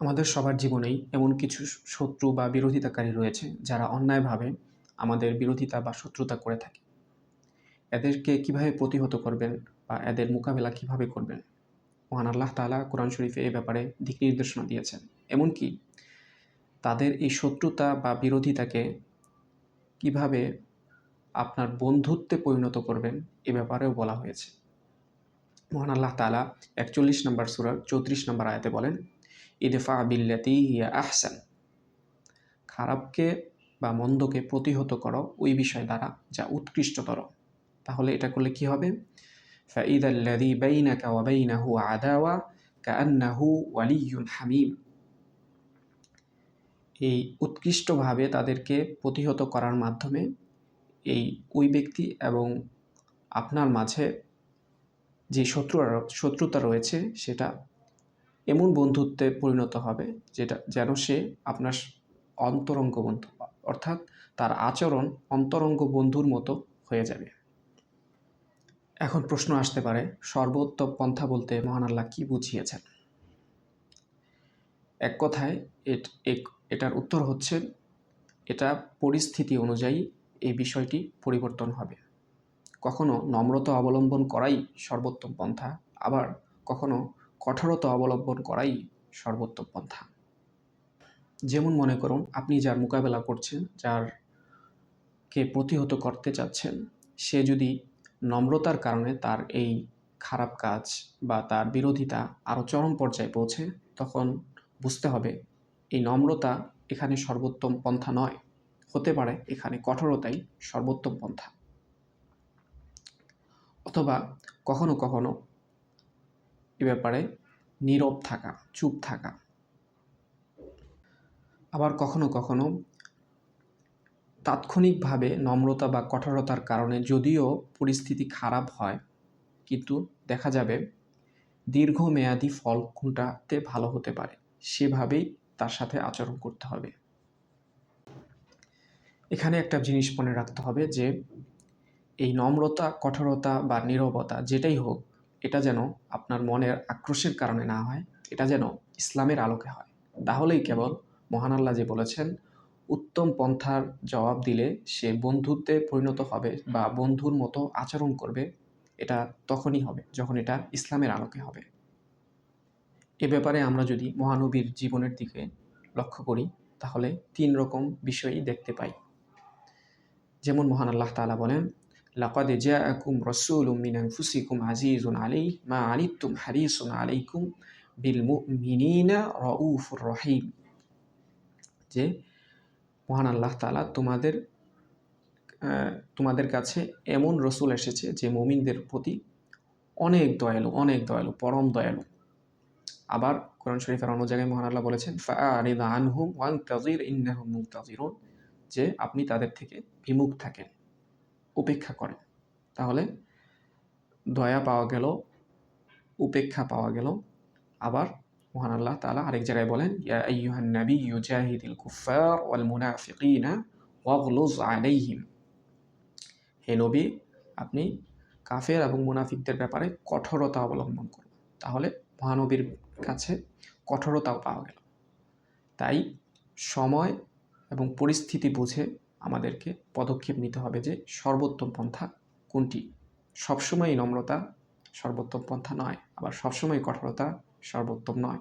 আমাদের সবার জীবনেই এমন কিছু শত্রু বা বিরোধিতাকারী রয়েছে যারা অন্যায়ভাবে আমাদের বিরোধিতা বা শত্রুতা করে থাকে। এদেরকে কীভাবে প্রতিহত করবেন বা এদের মোকাবেলা কীভাবে করবেন? মহান আল্লাহ তাআলা কোরআন শরীফে এ ব্যাপারে দিক নির্দেশনা দিয়েছেন। এমনকি তাদের এই শত্রুতা বা বিরোধিতাকে কীভাবে আপনার বন্ধুত্বে পরিণত করবেন এ ব্যাপারেও বলা হয়েছে। মহান আল্লাহ তাআলা একচল্লিশ নম্বর সুরার চৌত্রিশ নম্বর আয়াতে বলেন ইদফা বিল্লাতি হিয়া আহসান খারাপকে বা মন্দকে প্রতিহত করো ওই বিষয় দ্বারা যা উৎকৃষ্টতর তাহলে এটা করলে কি হবে فإذا الذي بينك وبينه عداوة كأنه ولي حميم এই উৎকৃষ্টভাবে তাদেরকে প্রতিহত করার মাধ্যমে এই ওই ব্যক্তি এবং আপনার মাঝে যে শত্রু শত্রুতা রয়েছে সেটা এমন বন্ধুত্বে পরিণত হবে যেটা যেন সে আপনার অন্তরঙ্গ বন্ধু, অর্থাৎ তার আচরণ অন্তরঙ্গ বন্ধুর মতো হয়ে যাবে। এখন প্রশ্ন আসতে পারে, সর্বোত্তম পন্থা বলতে মহান আল্লাহ কী বুঝিয়েছেন? এক কথায় এটার উত্তর হচ্ছে, এটা পরিস্থিতি অনুযায়ী এই বিষয়টি পরিবর্তন হবে। কখনো নম্রতা অবলম্বন করাই সর্বোত্তম পন্থা, আবার কখনো কঠোরতা অবলম্বন করাই সর্বোত্তম পন্থা। যেমন মনে করুন, আপনি যার মোকাবেলা করছেন যার কে প্রতিহত করতে চাচ্ছেন, সে যদি নম্রতার কারণে তার এই খারাপ কাজ বা তার বিরোধিতা আরও চরম পর্যায়ে পৌঁছে, তখন বুঝতে হবে এই নম্রতা এখানে সর্বোত্তম পন্থা নয়। হতে পারে এখানে কঠোরতাই সর্বোত্তম পন্থা। অথবা কখনো কখনো এ ব্যাপারে নীরব থাকা, চুপ থাকা। আবার কখনো কখনো তাৎক্ষণিকভাবে নম্রতা বা কঠোরতার কারণে যদিও পরিস্থিতি খারাপ হয়, কিন্তু দেখা যাবে দীর্ঘমেয়াদী ফল কোনটাতে ভালো হতে পারে, সেভাবেই তার সাথে আচরণ করতে হবে। এখানে একটা জিনিস মনে রাখতে হবে যে, এই নম্রতা, কঠোরতা বা নীরবতা যেটাই হোক এটা যেন আপনার মনের আক্রোশের কারণে না হয়, এটা যেন ইসলামের আলোকে হয়। তাহলেই কেবল মহান আল্লাহ যে বলেছেন, উত্তম পন্থার জবাব দিলে সে বন্ধুত্বে পরিণত হবে বা বন্ধুর মতো আচরণ করবে, এটা তখনই হবে যখন এটা ইসলামের আলোকে হবে। এ ব্যাপারে আমরা যদি মহানবীর জীবনের দিকে লক্ষ্য করি, তাহলে তিন রকম বিষয়ই দেখতে পাই। যেমন মহান আল্লাহ তালা বলেন লাকাদ জাআকুম রাসূলুম মিন আনফুসিকুম আজিজুন আলাইহি মা আনিতুম হারিসুন আলাইকুম বিল মুমিনিনা রাউফুর রহিম যে মহান আল্লাহ তালা তোমাদের তোমাদের কাছে এমন রসুল এসেছে যে মমিনদের প্রতি অনেক দয়ালু অনেক দয়ালু, পরম দয়ালু। আবার কোরআন শরীফের অন্য জায়গায় মহান আল্লাহ বলেছেন আনহুম ওয়ান তাজির ইন্নাহুম মুতাজিরুন যে আপনি তাদের থেকে বিমুখ থাকেন। উপেক্ষা করেন তাহলে দয়া পাওয়া গেল, উপেক্ষা পাওয়া গেল। আবার মহান আল্লাহ তালা আরেক জায়গায় বলেন, ইয়া আইয়ুহান কুফার ওয়াল মুনাফিকিনা ওয়াগলুজ আলাইহিম। হে নবী, আপনি কাফের এবং মুনাফিকদের ব্যাপারে কঠোরতা অবলম্বন করুন। তাহলে মহানবীর কাছে কঠোরতাও পাওয়া গেল। তাই সময় এবং পরিস্থিতি বুঝে আমাদেরকে পদক্ষেপ নিতে হবে যে সর্বোত্তম পন্থা কোনটি? সবসময়ই নম্রতা সর্বোত্তম পন্থা নয়, আবার সবসময় কঠোরতা সর্বোত্তম নয়।